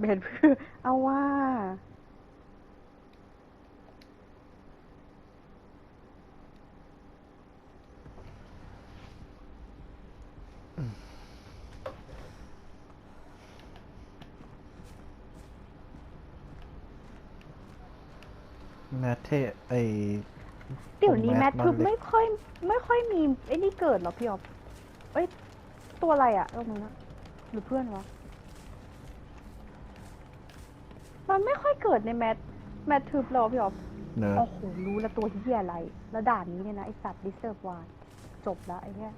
เบสคือเอาว่า แมทเทไอเดี๋ยวนี้ผมแมแมททคือมันเล็กไม่ค่อย ไม่ค่อยมีไอ้นี่เกิดหรอพี่ออฟเอ้ย ตัวอะไรอะตรงนั้นอะหรือเพื่อนวะ มันไม่ค่อยเกิดในแมทแมททึบหรอพี่ออฟเนอะโอ้โหรู้แล้วตัวที่อะไร แล้วด่านนี้เนี่ยนะไอสัตว์ดิเซอร์วานจบแล้วไอ้เนี่ย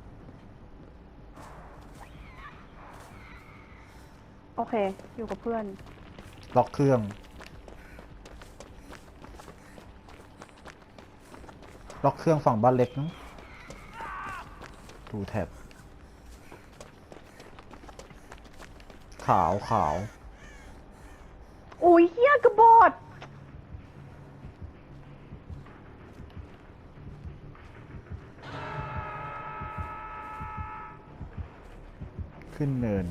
โอเค อยู่กับเพื่อน ล็อกเครื่อง ล็อกเครื่องฝั่งบ้านเล็กนะดูแท็บขาวขาวโอ้ยเฮียกระบอดขึ้นเนิน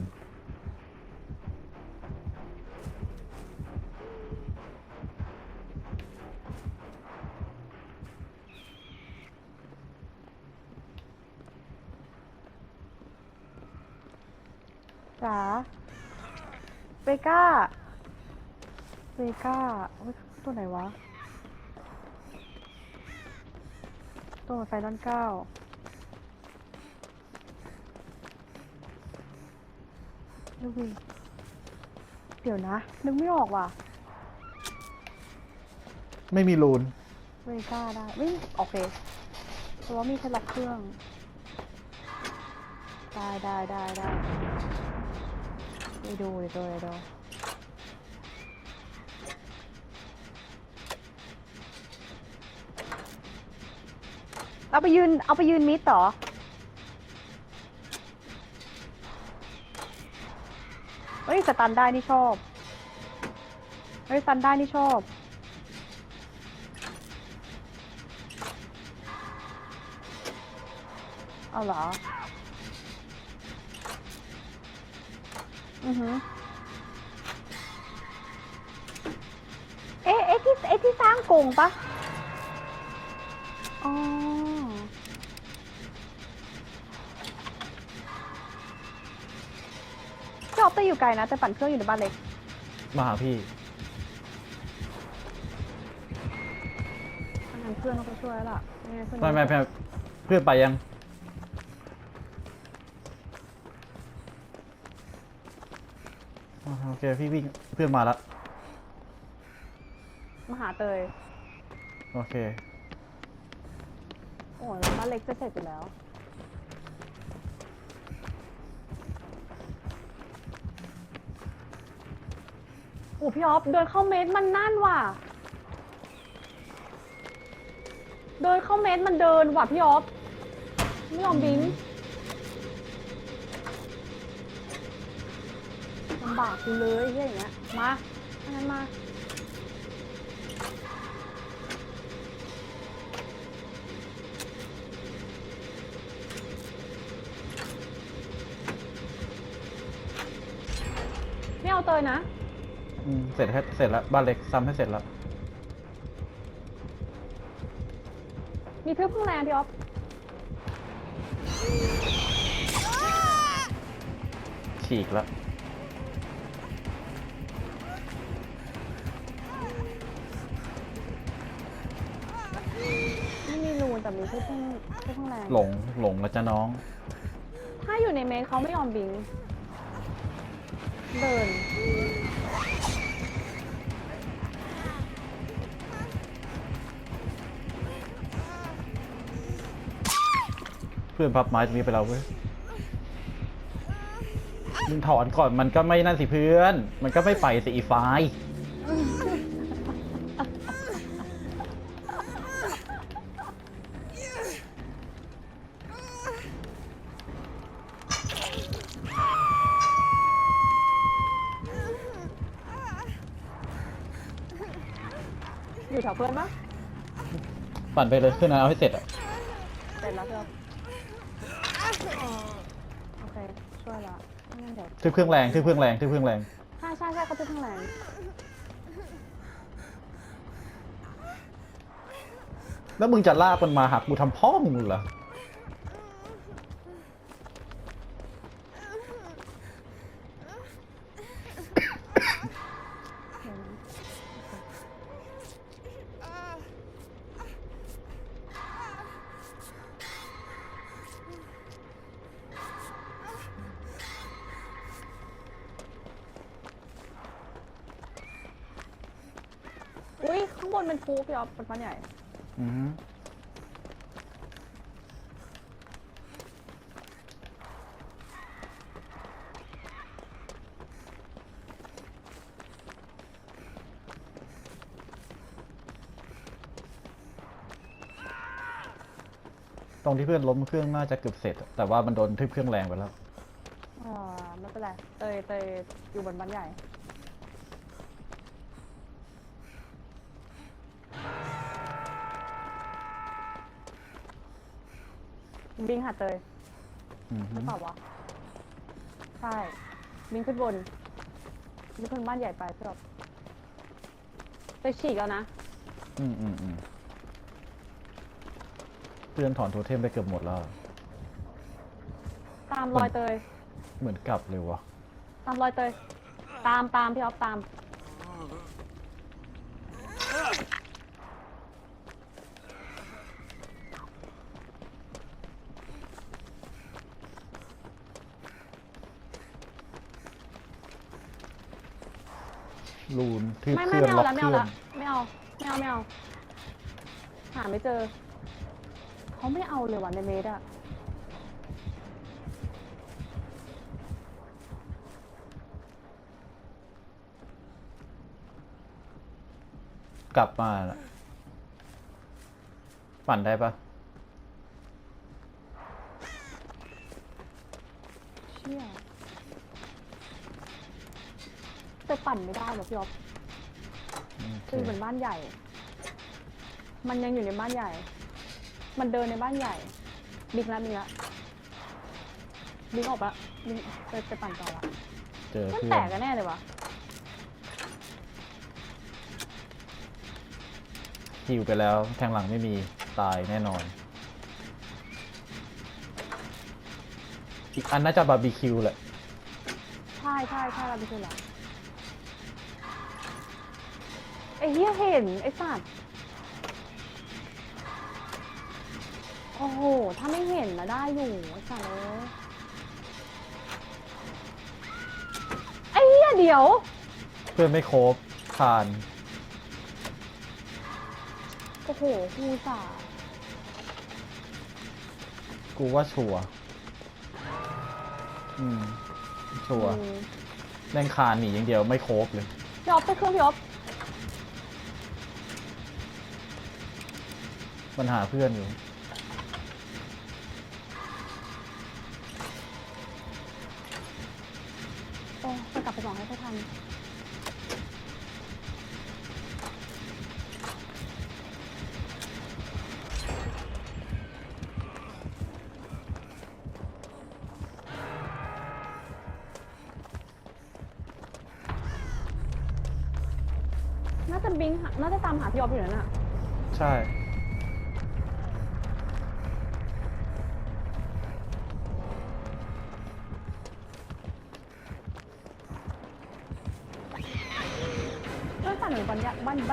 จ๋าเบก้า เบก้าโอ้ยตัวไหนวะ ตัวไฟร้อนเก้าดูดิเดี๋ยวนะ นึกไม่ออกว่ะ ไม่มีรูนเบก้าได้ไม่โอเคเพราะว่ามีแค่ล็อกเครื่อง ได้ได้ได้ได้ไปดูเดี๋ยวดูเดี๋ยวดู เอาไปยืน เอาไปยืนมิดต่อ เฮ้ยสตันได้นี่ชอบ เฮ้ยสตันได้นี่ชอบ เอาเหรอ อือหือเอ๊ะเอ๊ะที่เอ๊ะที่สร้างกรงปะอ๋อ อบแต่อยู่ไกลนะ แต่ปั่นเครื่องอยู่ในบ้านเล็ก มาหาพี่ ทางนั้นเพื่อนต้องไปช่วยแล้วล่ะไม่งั้นเพื่อนไม่ไม่ไม่เพื่อนไปยัง โอเค พี่วิ่งเพื่อนมาแล้ว มาหาเตย โอเค โอ้ยแล้วบ้านเล็กจะเสร็จอยู่แล้ว โอ้พี่ออฟเดินเข้าเมตรมันนั่นว่ะ เดินเข้าเมตรมันเดินว่ะพี่ออฟไม่ยอมบิงลำบากกูเลยเฮียอย่างเงี้ย มาถ้างั้นมาไม่เอาเตยนะ เสร็จให้เสร็จแล้วบ้านเล็กซ้ำให้เสร็จแล้ว มีเพื่อนพึ่งแรงพี่ออฟฉีกแล้ว ไม่มีรูนแต่มีเพื่อนพึ่งเพื่อนพึ่งแรงหลงหลงแล้วจ้ะน้อง ถ้าอยู่ในเมนเขาไม่ยอมบิง เดิน เพื่อนพับไม้ตรงนี้ไปแล้วเว้ยมึงถอนก่อนมันก็ไม่นั่นสิเพื่อน มันก็ไม่ไปสิอีไฟล์อยู่แถวเพื่อนปะปั่นไปเลยเพื่อนนั้นเอาให้เสร็จอะ เสร็จแล้วพี่ออฟโอ เคช่วยละไม่งั้นเดี๋ยวทืบเครื่องแรงทืบเครื่องแรงทืบเครื่องแรงใช่ใช่ใช่เขาจะทั้งแรงแล้วมึงจะลากมันมาหักกูทำพ่อมึงเหรออุ้ เป็นฟูพี่ออฟเป็นบ้านใหญ่ อือฮึตรงที่เพื่อนล้มเครื่องน่าจะเกือบเสร็จ แต่ว่ามันโดนทึบเครื่องแรงไปแล้ว อ่าไม่เป็นไร เตยเตยอยู่บนบ้านใหญ่ บิงหาเตยอือหฮึรือเปล่าวะใช่บิงขึ้นบนบิงขึ้นบ้านใหญ่ไปพี่ออฟเตยฉีกแล้วนะอืมอืมอืมเพื่อนถอนโทเทมไปเกือบหมดแล้ว ตามรอยเตย เหมือนกลับเลยวะตามรอยเตย ตามตามพี่ออฟตาม ลูนทึบไม่เคไม่รื่องไม่ล็เอาอกแล้วเคไม่รื่เอาองละไม่เอาไม่เอาไม่เอาหาไม่เจอเขาไม่เอาเลยว่ะในเมดอะกลับมาน่ะปั่นได้ปะ เชี่ย แต่ปั่นไม่ได้หรอกพี่อ๊อฟโอเคคือเหมือนบ้านใหญ่ มันยังอยู่ในบ้านใหญ่ มันเดินในบ้านใหญ่ บิ๊กแล้วบิ๊กแล้วบิ๊กออกละบิ๊กไปไปปั่นต่อละเจอมันเพื่แตอนกกันแน่เลยวะฮิวไปแล้วแทงหลังไม่มีตายแน่นอน อีกอันน่าจะบาร์บีคิวแหละ ใช่ใช่ใช่เราไปคือละ ไอ้เหี้ยเห็น ไอ้สัตว์โอ้โห ถ้าไม่เห็นนะได้อยู่ไอ้สัตว์เอ้ยไอ้เหี้ยเดี๋ยว เพื่อนไม่โครบคานโอ้โหกูสากูว่าชัวร์อืมชัวร์อืมแม่งคานหนีอย่างเดียวไม่โครบเลย พี่อ๊อฟไปเครื่องพี่อ๊อฟ มันหาเพื่อนอยู่ โอ้จะกลับไปสองให้ไม่ทันน่าจะบิงหาน่าจะตามหาพี่อ๊อฟอยู่นั่นน่ะ ใช่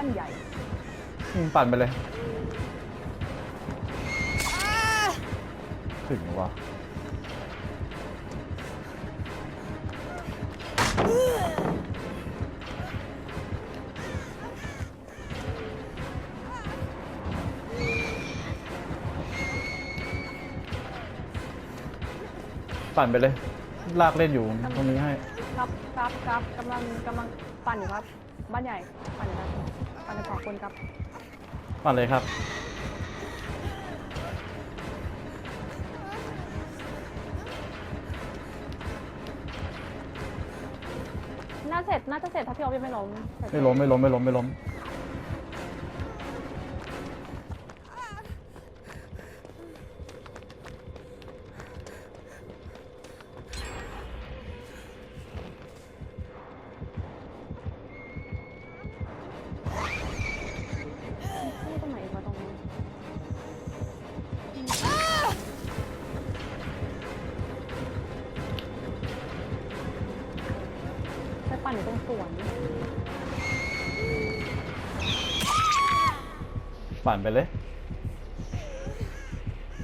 านบ้านใหญ่ อืมปั่นไปเลย ถึงวะปั่นไปเลย ลากเล่นอยู่ตรงนี้ให้ ครับครับครับกำลังกำลังปั่นอยู่ครับ บ้านใหญ่ ปั่น สองคนครับปั่นเลยครับ น่าเสร็จน่าจะเสร็จถ้าพี่ออฟยังไม่ล้มเสร็จไม่ล้มไม่ล้มไม่ล้มไม่ล้ม อยู่ตรงสวนปั่นไปเลย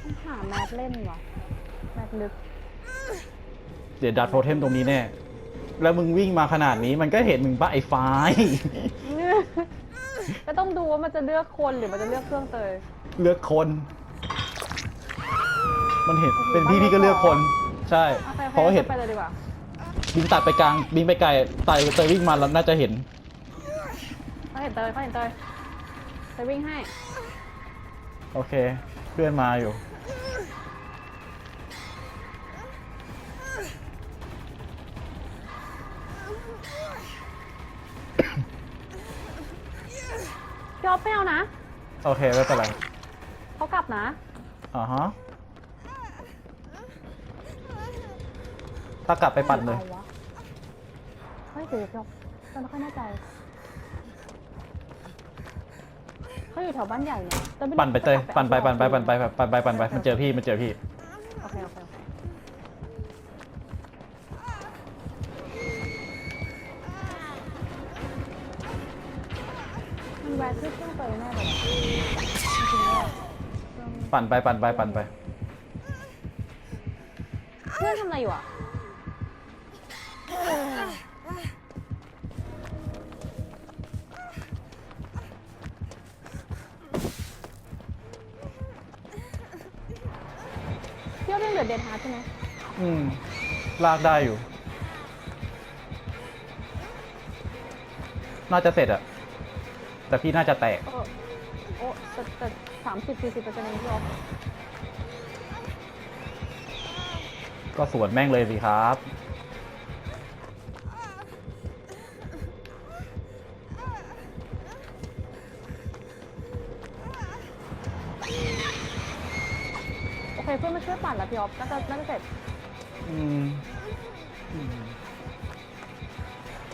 ต้องหาแมทเล่นวะแมทลึกเดี๋ยวดัดโทเทมตรงนี้แน่ แล้วมึงวิ่งมาขนาดนี้มันก็เห็นมึงปะไอ้ไฟาย ก็ต้องดูว่ามันจะเลือกคนหรือมันจะเลือกเครื่องเตยเลือกคน มันเห็นเป็นพี่พี่ก็เลือกคน ใช่โอเคเพราะว่าเห็น ไปเลยดีกว่า บิงตัดไปกลางบิงไปไกลไตเตยวิ่งมาแล้วน่าจะเห็นเขาเห็นเตยเขาเห็นเตยเตยวิ่งให้ โอเค เพื่อนมาอยู่ พี่ออฟไม่เอานะ โอเคไม่เป็นไรเขากลับนะ อ่าฮะถ้ากลับไปปั่นเลย อาวะ เฮ้ยเดี๋ยวพี่ออฟฉันไม่ค่อยแน่ใจเขาอยู่แถวบ้านใหญ่เนี่ยแต่ม่รู้ปั่นไปเตยจะกลับปั่นไปปั่นไปปั่นไปปั่นไปปั่นไปมันเจอพี่มันเจอพี่โอเคโอเคโอเคมันแวะขึ้นเครื่องเตยแน่เลยอะจริงๆแล้วองปั่นไปปั่นไปปั่นไปเพื่อนทำอะไรอยู่อะ เหลือเดนฮาร์ดใช่ไหมอืม ลากได้อยู่ น่าจะเสร็จอะแต่พี่น่าจะแตกเออโอ้แต่แต่สามสิบสี่สิบเปอร์เซ็นต์เองพี่ออฟก็สวนแม่งเลยสิครับ โอเคเพื่อนมาช่วยปั่นแล้วพี่ออฟน่าจะน่าจะเสร็จอืมอืม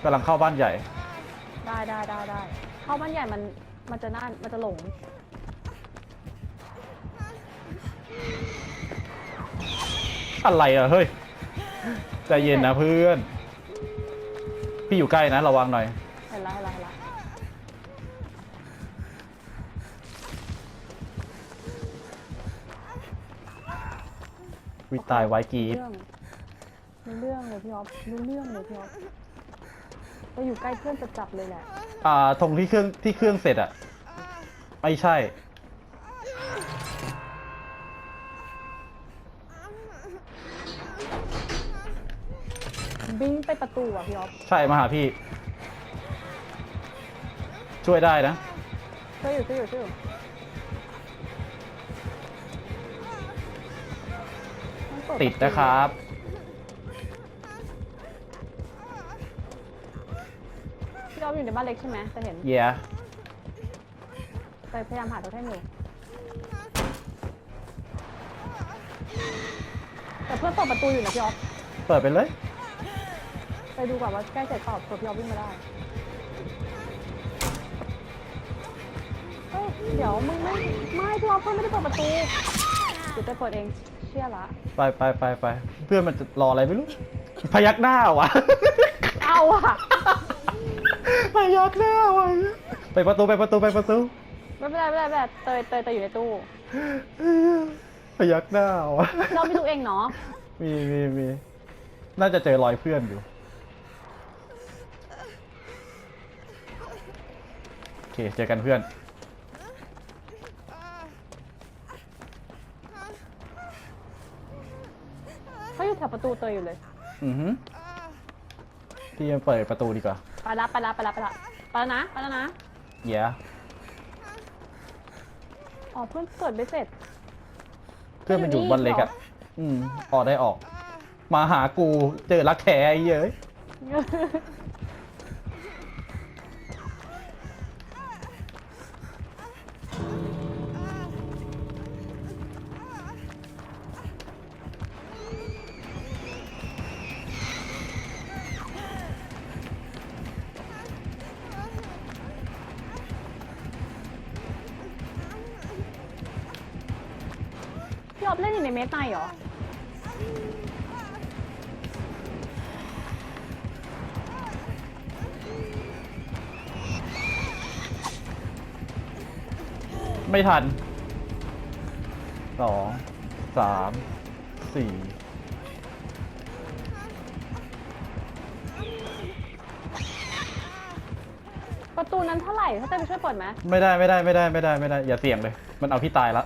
กำลังเข้าบ้านใหญ่ ได้ได้ได้ได้เข้าบ้านใหญ่มันมันจะน่านมันจะหลงอะไรอะเฮ้ยใจเย็นนะเพื่อน พี่อยู่ใกล้นะระวังหน่อย วิตายไว้กรีดเรื่องรู้เรื่องเลยพี่ออฟรู้เรื่องเลยพี่ออฟเราอยู่ใกล้เพื่อนจะจับเลยแหละ อ่าตรงที่เครื่องที่เครื่องเสร็จอะไม่ใช่ บิงไปประตูอะพี่ออฟใช่มาหาพี่ ช่วยได้นะ ช่วยอยู่ช่วยอยู่ช่วยอยู่ ต้องเติดนะครับ พี่ออฟอยู่ในบ้านเล็กใช่ไหมจะเห็นเยียไปพยายามหาตัวแท่นอยู่แต่เพื่อนเปิดประตูอยู่นะพี่ออฟเปิดไปเลย ไปดูก่อนว่าใกล้เสร็จเปล่าเผื่อพี่ออฟวิ่งมาได้เฮ้ยเดี๋ยวมึงไม่ไม่พี่ออฟเพื่อนไม่ได้เปิดประตูเดี๋ยวไปเปิดเองเชื่อละ ไปไปไปไปเพื่อนมันจะรออะไรไม่รู้ พยักหน้าวะ เอาอะพยักหน้าวะไปประตูไปประตูไปประตู ไม่เป็นไรไม่เป็นไรไม่เป็นไรเตยเตยเตยอยู่ในตู้ พยักหน้าวะเราไม่ดูเองเนาะ มีมีมีน่าจะเจอรอยเพื่อนอยู่ โอเค เจอกันเพื่อน เขาอยู่แถวประ ตูเตยอยู่เลยอือหือพี่ยังเปิดประตูดีกว่าไปละไปละไปละไปละไปแล้วนะไปแล้วนะเย้อ๋อเพื่อนเกิดไม่เสร็จ เพื่อนมันอยู่บ้านเล็กอะอืมออกได้ออก มาหากูเจอรักแท้ไอ้เย้ย เล่นอยู่ในเมตไตเหรอ ไม่ทันสองสามสี่ประตูนั้นเท่าไหร่ถ้าเต้ไปช่วยเปิดไหมไม่ได้ไม่ได้ไม่ได้ไม่ได้ไม่ได้ อย่าเสี่ยงเลย มันเอาพี่ตายละ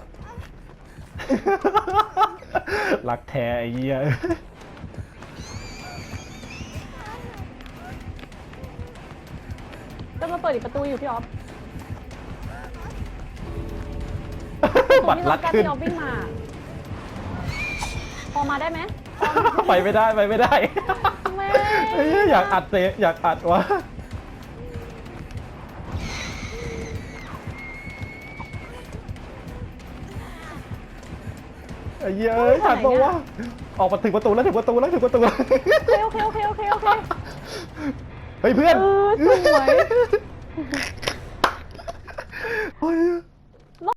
รักแท้ไอ้เหี้ยก็มาเปิดอีกประตูอยู่พี่ออฟบัตรลัดขึ้นที่เราวิ่งมา พอมาได้ไหมไปไม่ได้ไปไม่ได้ไม่ไอ้เหี้ยอยากอัดเตะอยากอัดวะ ไอ้เยเอ้ยผ่านบอกว่าออกมาถึงประตูแล้วถึงประตูแล้วถึงประตูแล้วโอเคโอเคโอเคโอเคโอเฮ้ยเพื่อนเออสวย โอ้ย